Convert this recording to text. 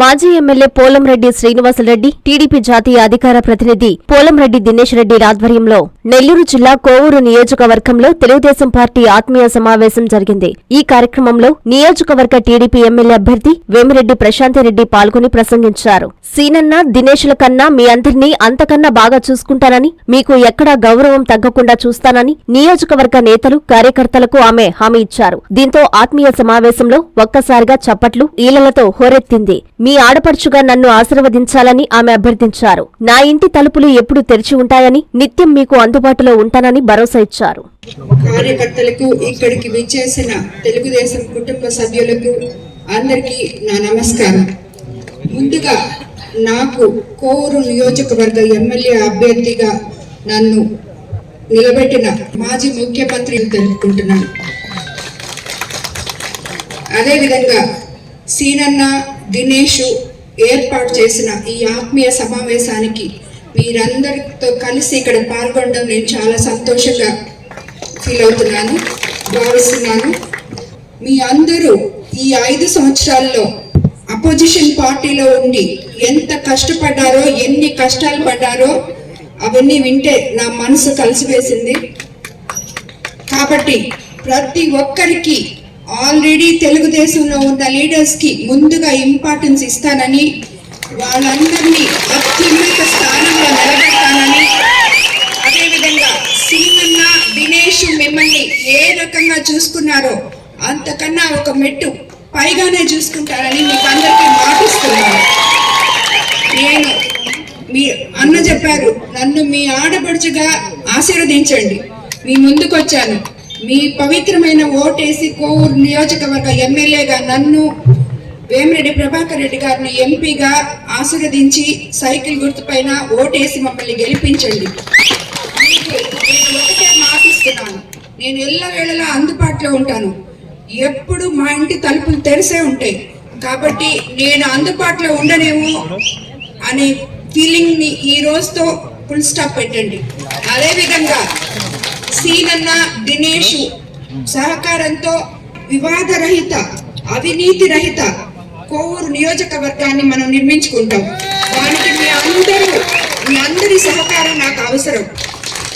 మాజీ MLA Polamreddy Srinivasa Reddy TDP జాతీయ అధికార ప్రతినిధి పోలంరెడ్డి దినేష్ రెడ్డి ఆధ్వర్యంలో నెల్లూరు జిల్లా కోవూరు నియోజకవర్గంలో తెలుగుదేశం పార్టీ ఆత్మీయ సమావేశం జరిగింది. ఈ కార్యక్రమంలో నియోజకవర్గ టీడీపీ ఎమ్మెల్యే అభ్యర్థి వేమిరెడ్డి ప్రశాంతిరెడ్డి పాల్గొని ప్రసంగించారు. సీనన్న దినేష్ల కన్నా మీ అందరినీ అంతకన్నా బాగా చూసుకుంటానని మీకు ఎక్కడా గౌరవం తగ్గకుండా చూస్తానని నియోజకవర్గ నేతలు కార్యకర్తలకు ఆమె హామీ ఇచ్చారు. దీంతో ఆత్మీయ సమావేశంలో ఒక్కసారిగా చప్పట్లు ఈలలతో హోరెత్తింది. మీ ఆడపడుచుగా నన్ను ఆశీర్వదించాలని ఆమె అభ్యర్థించారు. నా ఇంటి తలుపులు ఎప్పుడు తెరిచి ఉంటాయని నిత్యం మీకు అందుబాటులో ఉంటానని భరోసా ఇచ్చారు. కార్యకర్తలకు ఇక్కడికి విచ్చేసిన తెలుగుదేశం కుటుంబ సభ్యులకు అందరికీ నా నమస్కారం. ముందుగా నాకు కోరు నియోజకవర్గ ఎమ్మెల్యే అభ్యర్థిగా నన్ను నిలబెట్టిన మాజీ ముఖ్యమంత్రిని తెలుపుకుంటున్నాను. అదేవిధంగా సీనన్న దినేష్ ఏర్పాటు చేసిన ఈ ఆత్మీయ సమావేశానికి మీరందరితో కలిసి ఇక్కడ పాల్గొనడం నేను చాలా సంతోషంగా ఫీల్ అవుతున్నాను భావిస్తున్నాను. మీ అందరూ ఈ ఐదు సంవత్సరాల్లో అపోజిషన్ పార్టీలో ఉండి ఎంత కష్టపడ్డారో ఎన్ని కష్టాలు పడ్డారో అవన్నీ వింటే నా మనసు కలిసివేసింది. కాబట్టి ప్రతి ఒక్కరికి ఆల్రెడీ తెలుగుదేశంలో ఉన్న లీడర్స్కి ముందుగా ఇంపార్టెన్స్ ఇస్తానని వాళ్ళందరినీ అత్యున్నత స్థానంలో నిలబెడతానని అదేవిధంగా సీనన్న దినేష్ మిమ్మల్ని ఏ రకంగా చూసుకున్నారో అంతకన్నా ఒక మెట్టు పైగానే చూసుకుంటారని మీకు అందరికీ మాటిస్తున్నాను. నేను మీ అన్న చెప్పారు నన్ను మీ ఆడపడుచుగా ఆశీర్వదించండి. మీ ముందుకు వచ్చాను మీ పవిత్రమైన ఓటేసి కోవూరు నియోజకవర్గ ఎమ్మెల్యేగా నన్ను వేమిరెడ్డి ప్రభాకర్ రెడ్డి గారిని ఎంపీగా ఆశీర్వదించి సైకిల్ గుర్తుపైన ఓటేసి మమ్మల్ని గెలిపించండి. మాపిస్తున్నాను నేను ఒకటే మాటిస్తున్నాను నేను ఎల్లవేళలా అందుబాటులో ఉంటాను. ఎప్పుడు మా ఇంటి తలుపులు తెరిసే ఉంటాయి. కాబట్టి నేను అందుబాటులో ఉండనేమో అనే ఫీలింగ్ని ఈ రోజుతో ఫుల్ స్టాప్ పెట్టండి. అదేవిధంగా సీనన్న దినేష్ సహకారంతో వివాదరహిత అవినీతి రహిత కోవూరు నియోజకవర్గాన్ని మనం నిర్మించుకుంటాం. దానికి మీ అందరూ మీ అందరి సహకారం నాకు అవసరం.